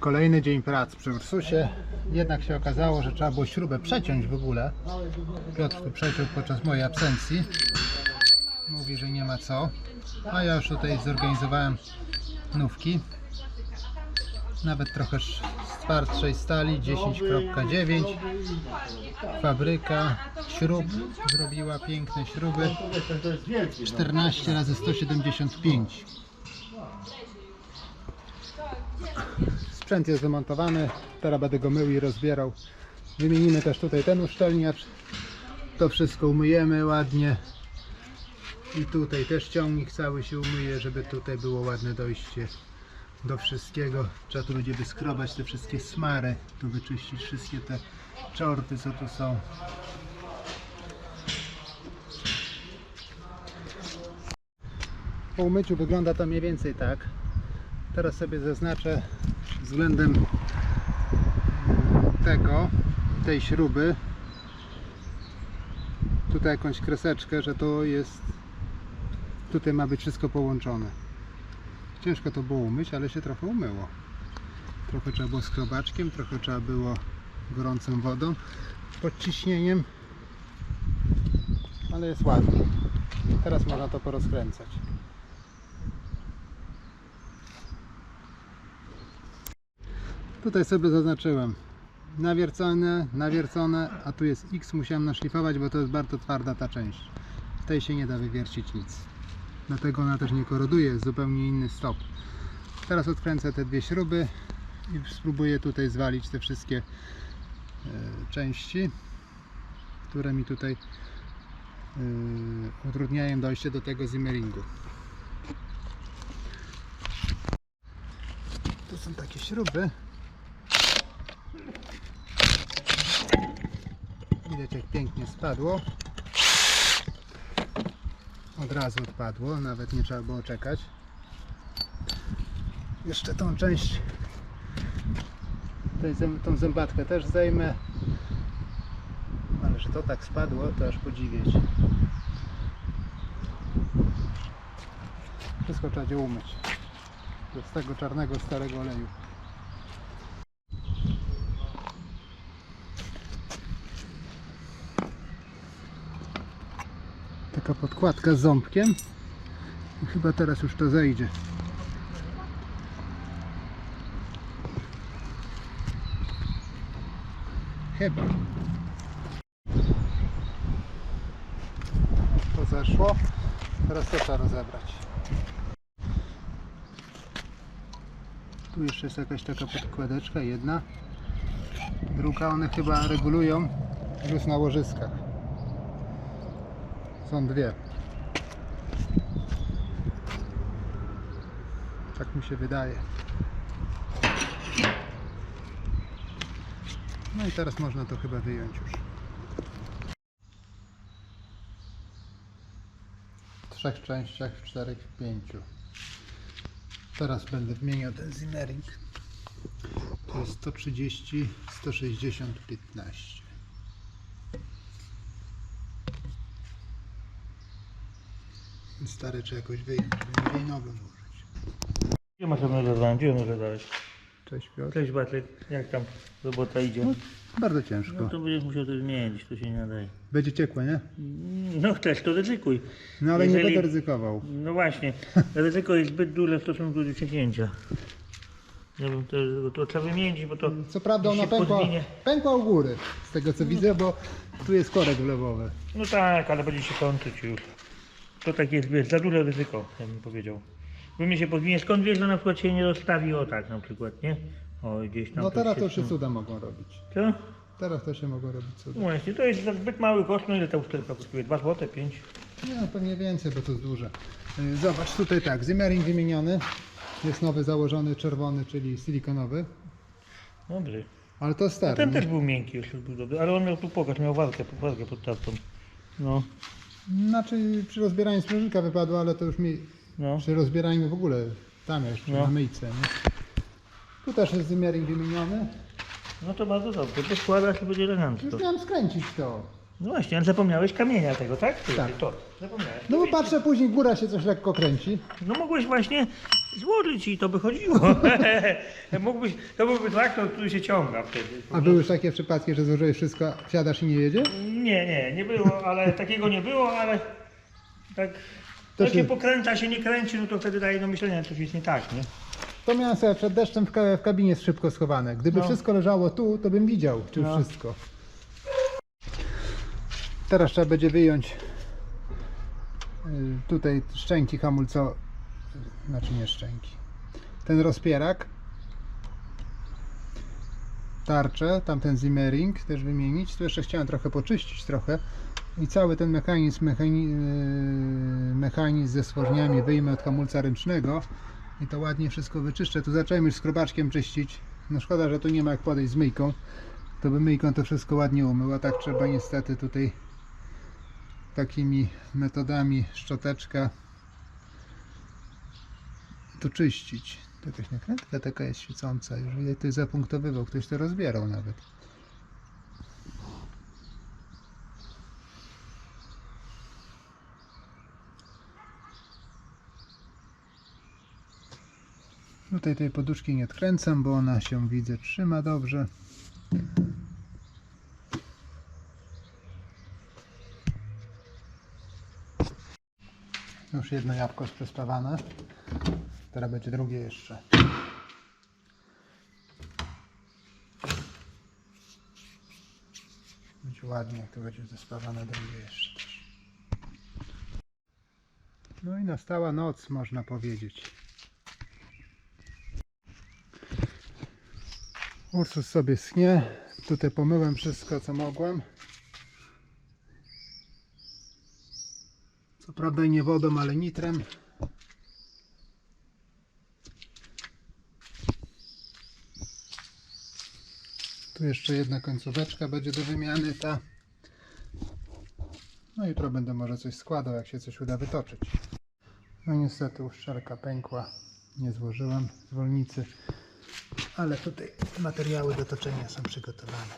Kolejny dzień prac przy Ursusie. Jednak się okazało, że trzeba było śrubę przeciąć w ogóle. Piotr tu przeciął podczas mojej absencji. Mówi, że nie ma co. A ja już tutaj zorganizowałem nówki. Nawet trochę twardszej stali 10.9 Fabryka śrub zrobiła piękne śruby 14 razy 175 Sprzęt jest wymontowany, teraz będę go mył i rozbierał. Wymienimy też tutaj ten uszczelniacz. To wszystko umyjemy ładnie. I tutaj też ciągnik cały się umyje, żeby tutaj było ładne dojście do wszystkiego. Trzeba tu będzie wyskrobać te wszystkie smary, tu wyczyścić wszystkie te czorty, co tu są. Po umyciu wygląda to mniej więcej tak. Teraz sobie zaznaczę względem tego, tej śruby tutaj jakąś kreseczkę, że to jest tutaj ma być wszystko połączone. Ciężko to było umyć, ale się trochę umyło. Trochę trzeba było skrobaczkiem, trochę trzeba było gorącą wodą pod ciśnieniem, ale jest ładnie. Teraz można to porozkręcać. Tutaj sobie zaznaczyłem nawiercone, nawiercone, a tu jest X musiałem naszlifować, bo to jest bardzo twarda ta część. W tej się nie da wywiercić nic. Dlatego ona też nie koroduje, jest zupełnie inny stop. Teraz odkręcę te dwie śruby i spróbuję tutaj zwalić te wszystkie e, części, które mi tutaj e, utrudniają dojście do tego zimmeringu. Tu są takie śruby. Widać jak pięknie spadło. Od razu odpadło, nawet nie trzeba było czekać. Jeszcze tą część, tą zębatkę też zdejmę. Ale że to tak spadło, to aż podziwiać. Wszystko trzeba będzie umyć. Z tego czarnego, starego oleju. Taka podkładka z ząbkiem. I chyba teraz już to zejdzie. Chyba. To zeszło. Teraz to trzeba rozebrać. Tu jeszcze jest jakaś taka podkładeczka, jedna. Druga, one chyba regulują luz na łożyskach. Są dwie. Tak mi się wydaje. No i teraz można to chyba wyjąć już. W trzech częściach, w czterech, w pięciu. Teraz będę wymieniał ten zimmering. To jest 130, 160, 15. Stary czy jakoś wyjąć, jej nowy włożyć. Gdzie masz rozwiązanie? Gdzie dać? Cześć Piotr. Cześć Bartek, jak tam robota idzie? No, bardzo No ciężko. to będziesz musiał to zmienić, to się nie nadaje. Będzie ciekłe, nie? No chcesz, to ryzykuj. No ale nie Jeżeli- będę ryzykował. No właśnie, ryzyko jest zbyt duże w stosunku do cieknięcia. Ja bym to, to trzeba wymienić, bo to Co prawda ona pękła, podwinie. pękła u góry, z tego co widzę, bo tu jest korek wlewowy. No tak, ale będzie się kończyć już. To tak jest, wiesz, za duże ryzyko, ja bym powiedział. Bo mi się podwinie, skąd wiesz, że na przykład się nie rozstawi o tak na przykład, nie? O, gdzieś tam. No teraz to już się cuda mogą robić. Co? Teraz to się mogą robić cuda. No właśnie, to jest za zbyt mały koszt, no ile ta uszczelka kosztuje? 2 zł, 5? Nie, no pewnie więcej, bo to jest duże. Y, Zobacz, tutaj tak, zimmering wymieniony. Jest nowy założony, czerwony, czyli silikonowy. Dobrze. Ale to stary. Ten nie? też był miękki, już był dobry, ale on miał tu pokaż, miał walkę, walkę pod tarczą. No, Znaczy przy rozbieraniu sprężynka wypadła, ale to już mi no. przy rozbieraniu w ogóle tam jeszcze No. na myjce. Nie? Tu też jest zimmering wymieniony. No to bardzo dobrze, to składasz i będzie elegancko. Już miałem skręcić to. No właśnie, ale zapomniałeś kamienia tego, tak? Ty, Tak. To, No bo patrzę, później góra się coś lekko kręci. No mogłeś właśnie złożyć i to by chodziło. Mógłbyś, to byłby traktor, który się ciąga wtedy. A były już takie przypadki, że złożyłeś wszystko, wsiadasz i nie jedzie? Nie, nie, nie było, ale takiego nie było, ale tak. To się- się pokręca, się nie kręci, no to wtedy daje do myślenia, coś jest nie tak, nie? To miałem sobie przed deszczem w, ka- w kabinie szybko schowane. Gdyby No. wszystko leżało tu, to bym widział, czy No. wszystko. Teraz trzeba będzie wyjąć tutaj szczęki hamulco, znaczy nie szczęki. Ten rozpierak, tarczę, tamten zimmering też wymienić. Tu jeszcze chciałem trochę poczyścić trochę i cały ten mechanizm, mechani, yy, mechanizm ze stworzeniami wyjmę od hamulca ręcznego i to ładnie wszystko wyczyszczę. Tu zacząłem już skrobaczkiem czyścić. No szkoda, że tu nie ma jak podejść z myjką. To by myjką to wszystko ładnie umył, a tak trzeba niestety tutaj takimi metodami szczoteczka to czyścić. To jakaś nakrętka taka jest świecąca. Już widać, to jest zapunktowywał. Ktoś to rozbierał nawet. Tutaj tej poduszki nie odkręcam, bo ona się widzę trzyma dobrze. Już jedno jabłko jest przespawane. Teraz będzie drugie jeszcze. Będzie ładnie, jak to będzie zespawane drugie jeszcze też. No i nastała noc, można powiedzieć. Ursus sobie schnie. Tutaj pomyłem wszystko, co mogłem. Co prawda nie wodą, ale nitrem. Tu jeszcze jedna końcóweczka będzie do wymiany ta. No jutro będę może coś składał, jak się coś uda wytoczyć. No niestety uszczelka pękła. Nie złożyłem zwolnicy. Ale tutaj materiały do toczenia są przygotowane.